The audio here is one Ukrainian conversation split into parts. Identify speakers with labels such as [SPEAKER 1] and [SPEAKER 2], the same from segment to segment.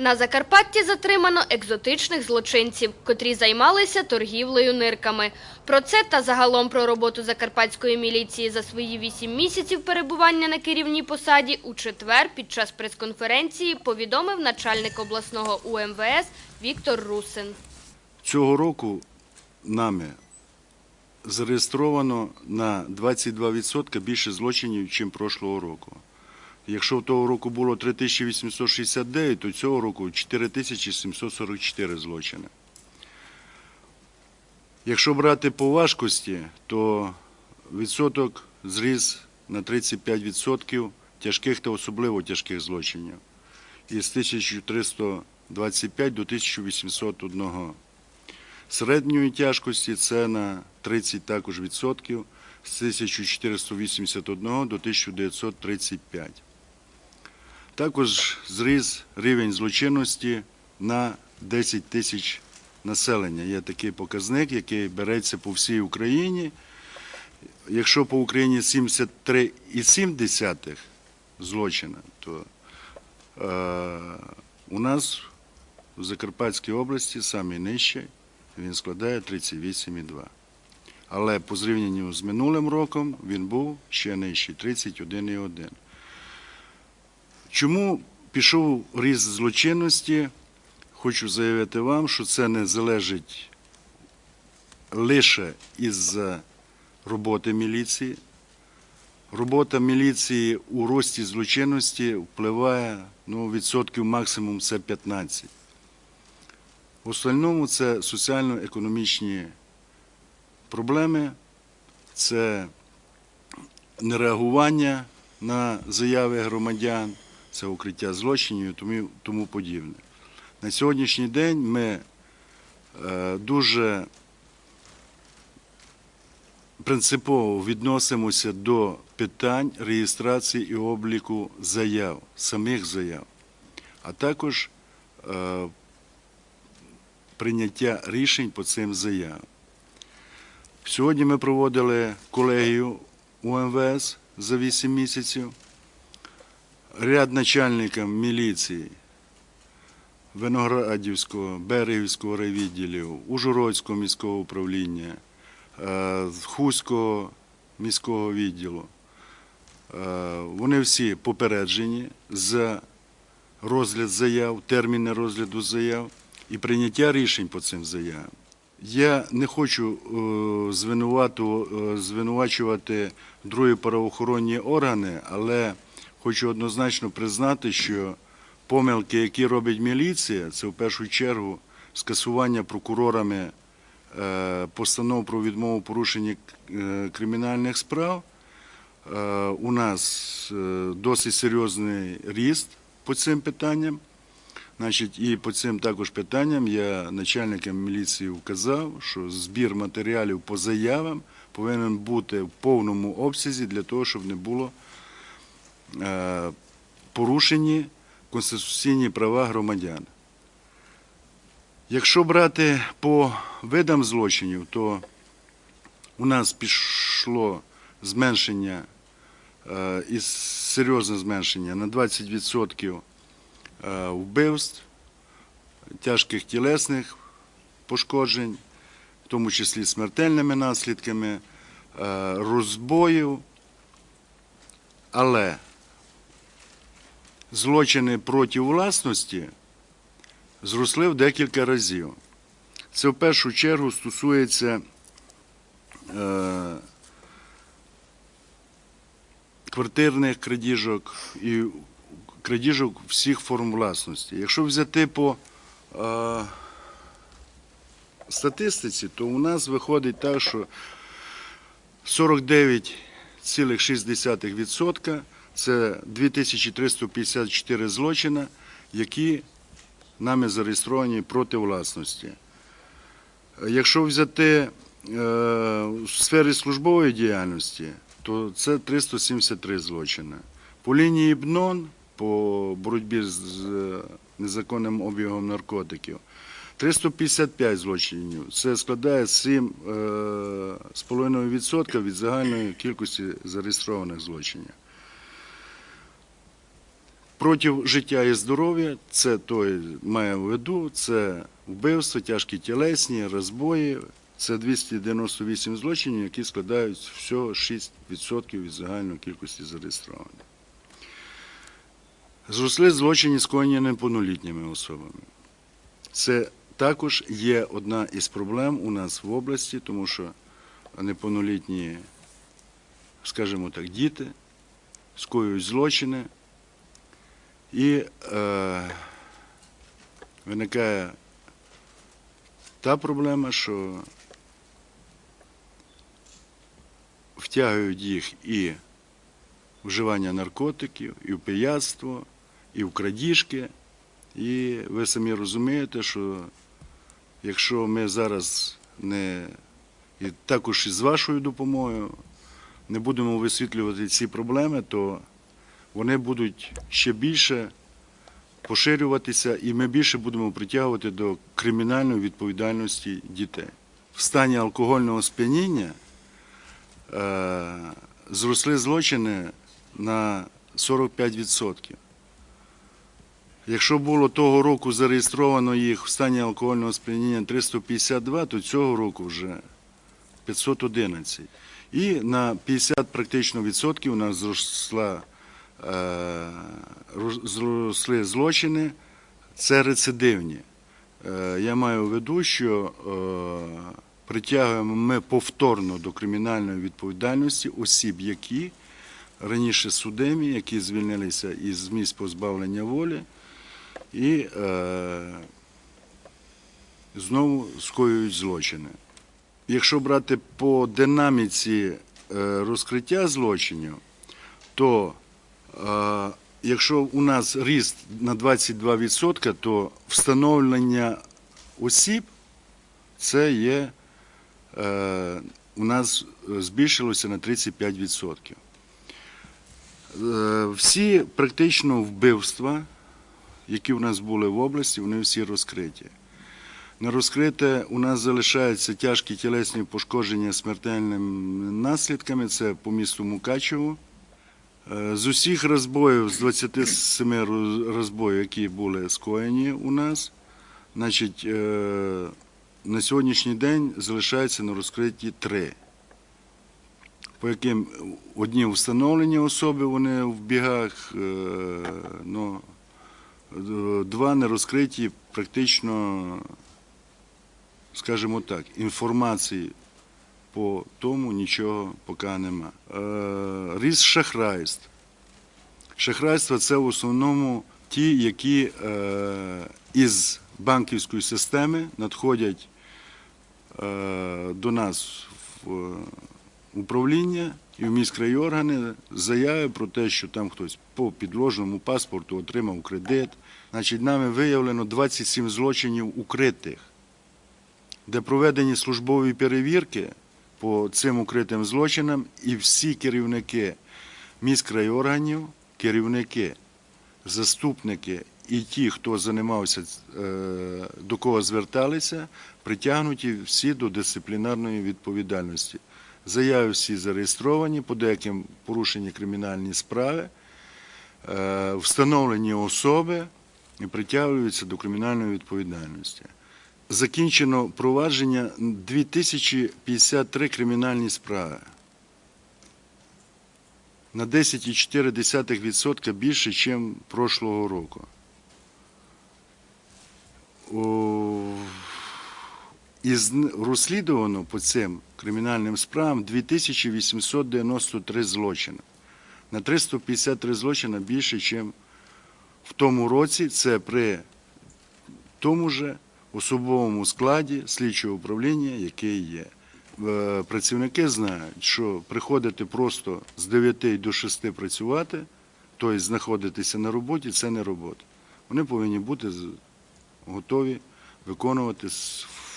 [SPEAKER 1] На Закарпатті затримано екзотичних злочинців, котрі займалися торгівлею нирками. Про це та загалом про роботу закарпатської міліції за свої вісім місяців перебування на керівній посаді у четвер під час прес-конференції повідомив начальник обласного УМВС Віктор Русин.
[SPEAKER 2] Цього року нами зареєстровано на 22% більше злочинів, ніж прошлого року. Якщо того року було 3869, то цього року 4744 злочини. Якщо брати по важкості, то відсоток зріс на 35% тяжких та особливо тяжких злочинів із 1325 до 1801 середньої тяжкості це на 30 також відсотків з 1481 до 1935. Також зріс рівень злочинності на 10 тисяч населення. Є такий показник, який береться по всій Україні. Якщо по Україні 73,7 злочина, то е, у нас в Закарпатській області самий він складає 38,2. Але по зрівнянню з минулим роком він був ще нижчий 31,1. Чому пішов ріст злочинності? Хочу заявити вам, що це не залежить лише із роботи міліції. Робота міліції у рості злочинності впливає ну, відсотків максимум це 15. В остальному це соціально-економічні проблеми, це нереагування на заяви громадян, це укриття злочинів і тому, тому подібне. На сьогоднішній день ми е, дуже принципово відносимося до питань реєстрації і обліку заяв, самих заяв, а також е, прийняття рішень по цим заявам. Сьогодні ми проводили колегію УМВС за 8 місяців. Ряд начальникам міліції Виноградівського, Берегівського райвідділів, Ужгородського міського управління, е, Хуського міського відділу. Е, Вони всі попереджені за розгляд заяв, терміни розгляду заяв і прийняття рішень по цим заявам. Я не хочу е, звинувачувати другі правоохоронні органи, але хочу однозначно признати, що помилки, які робить міліція, це в першу чергу скасування прокурорами е, постанов про відмову порушення е, кримінальних справ. Е, У нас досить серйозний ріст по цим питанням. Значить, і по цим також питанням я начальникам міліції вказав, що збір матеріалів по заявам повинен бути в повному обсязі для того, щоб не було порушені конституційні права громадян. Якщо брати по видам злочинів, то у нас пішло зменшення е, і серйозне зменшення на 20% е, вбивств, тяжких тілесних пошкоджень, в тому числі смертельними наслідками, е, розбоїв. Але злочини проти власності зросли в декілька разів. Це в першу чергу стосується е, квартирних крадіжок і крадіжок всіх форм власності. Якщо взяти по е, статистиці, то у нас виходить так, що 49,6% це 2354 злочини, які нами зареєстровані проти власності. Якщо взяти е, в сфері службової діяльності, то це 373 злочини. По лінії БНОН, по боротьбі з е, незаконним обігом наркотиків, 355 злочинів. Це складає 7,5% від загальної кількості зареєстрованих злочинів. Проти життя і здоров'я, це той має в виду, це вбивство, тяжкі тілесні, розбої. Це 298 злочинів, які складають всього 6% від загальної кількості зареєстрованих. Зросли злочини, скоєні неповнолітніми особами. Це також є одна із проблем у нас в області, тому що неповнолітні, скажімо так, діти скоюють злочини, і е, виникає та проблема, що втягують їх і вживання наркотиків, і в пияцтво, і в крадіжки. І ви самі розумієте, що якщо ми зараз не і також і з вашою допомогою не будемо висвітлювати ці проблеми, то вони будуть ще більше поширюватися, і ми більше будемо притягувати до кримінальної відповідальності дітей. В стані алкогольного сп'яніння е, зросли злочини на 45%. Якщо було того року зареєстровано їх в стані алкогольного сп'яніння 352, то цього року вже 511. І на 50 практично відсотків у нас зросла, зросли злочини, це рецидивні. Е, я маю в виду, що е, притягуємо ми повторно до кримінальної відповідальності осіб, які раніше судимі, які звільнилися із місць позбавлення волі і е, знову скоюють злочини. Якщо брати по динаміці е, розкриття злочинів, то е, якщо у нас ріст на 22%, то встановлення осіб це є е, у нас збільшилося на 35%. Е, Всі практично вбивства, які у нас були в області, вони всі розкриті. Не розкрите у нас залишаються тяжкі тілесні пошкодження смертельними наслідками. Це по місту Мукачево. Е, З усіх розбоїв, з 27 розбоїв, які були скоєні у нас, значить, е, на сьогоднішній день залишається на розкритті три. По яким одні встановлені особи, вони в бігах, ну, два не розкриті практично скажімо так, інформації по тому нічого поки нема. Е, Ріст шахрайств. Шахрайства це в основному ті, які е, із банківської системи надходять е, до нас в управління і в міськраї органи заяви про те, що там хтось по підложеному паспорту отримав кредит. Значить, нами виявлено 27 злочинів укритих де проведені службові перевірки по цим укритим злочинам, і всі керівники міськрайорганів, керівники, заступники і ті, хто займався, е, до кого зверталися, притягнуті всі до дисциплінарної відповідальності. Заяви всі зареєстровані, по деяким порушені кримінальні справи, е, встановлені особи і притягуються до кримінальної відповідальності закінчено провадження 2053 кримінальні справи. На 10,4% більше, ніж прошлого року. Н- розслідувано по цим кримінальним справам 2893 злочини. На 353 злочини більше, ніж в тому році. Це при тому же особовому складі слідчого управління, яке є. Е, Працівники знають, що приходити просто з 9 до 6 працювати, тобто знаходитися на роботі, це не робота. Вони повинні бути готові виконувати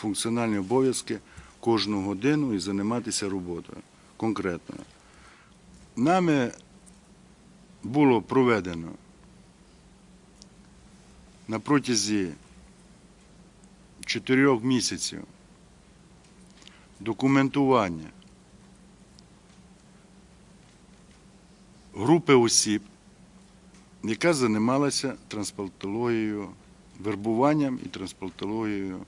[SPEAKER 2] функціональні обов'язки кожну годину і займатися роботою конкретною. Нами було проведено на протязі чотирьох місяців. Документування. Групи осіб яка займалася трансплантологією, вербуванням і трансплантологією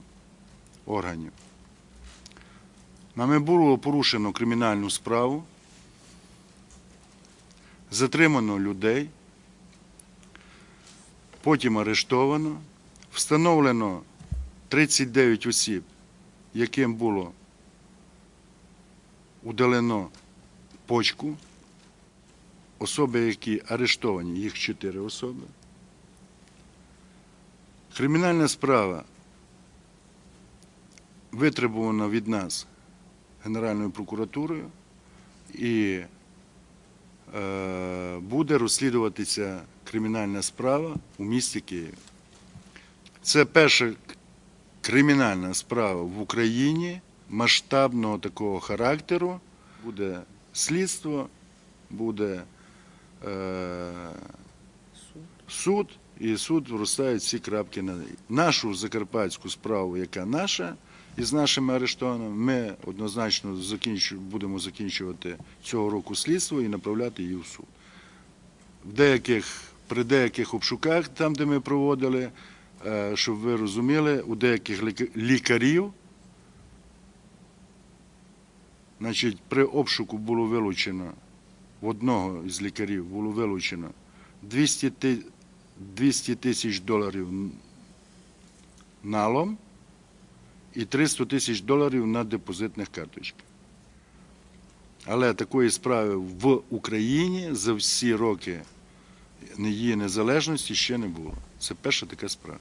[SPEAKER 2] органів. Нами було порушено кримінальну справу, затримано людей, потім арештовано, встановлено 39 осіб, яким було удалено почку. Особи, які арештовані, їх 4 особи. Кримінальна справа витребувана від нас Генеральною прокуратурою і е, буде розслідуватися кримінальна справа у місті Києві. Це перша кримінальна справа в Україні масштабного такого характеру. Буде слідство, буде е, суд, і суд розставить всі крапки на нашу закарпатську справу, яка наша, із нашими арештованими, ми однозначно будемо закінчувати цього року слідство і направляти її в суд. В деяких, при деяких обшуках, там, де ми проводили, щоб ви розуміли, у деяких лікарів, значить, при обшуку було вилучено в одного із лікарів було вилучено 200 тисяч доларів налом і 300 тисяч доларів на депозитних карточках. Але такої справи в Україні за всі роки її незалежності ще не було. Це перша така справа.